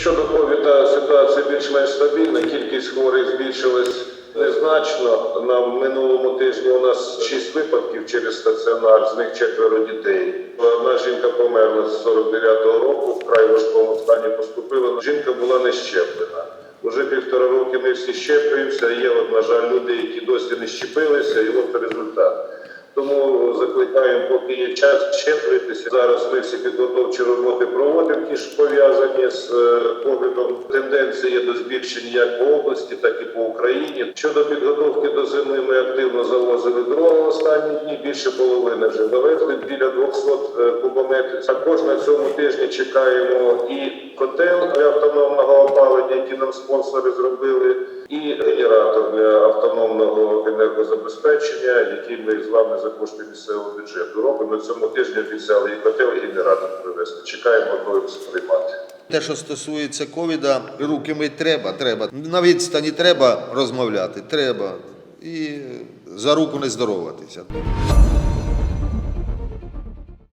Щодо ковіда ситуація більш-менш стабільна, кількість хворих збільшилась незначно. На минулому тижні у нас 6 випадків через стаціонар, з них четверо дітей. Одна жінка померла з 49-го року, вкрай важкому стані поступила. Жінка була не щеплена. Уже півтора роки ми всі щеплюємося. Є, от, на жаль, люди, які досі не щепилися, і от результат. Тому закликаємо, поки є час щеплюйтеся. Зараз ми всі підготовчі роботи проводимо, ті ж пов'язані з е, ковідом. Тенденція є до збільшення як по області, так і по Україні. Щодо підготовки до зими, ми активно завозили дрова останні дні. Більше половини вже довезли біля 200 е, кубометрів. Також на цьому тижні чекаємо і котел автономного опалення, які нам спонсори зробили, і енергозабезпечення, який ми з вами за кошти місцевого бюджету робимо. Цьому тижні обіцяли і котел, і генератор привезти. Чекаємо, готуємося приймати. Те, що стосується ковіда, руки мить треба, треба. На відстані треба розмовляти, треба. І за руку не здороватися.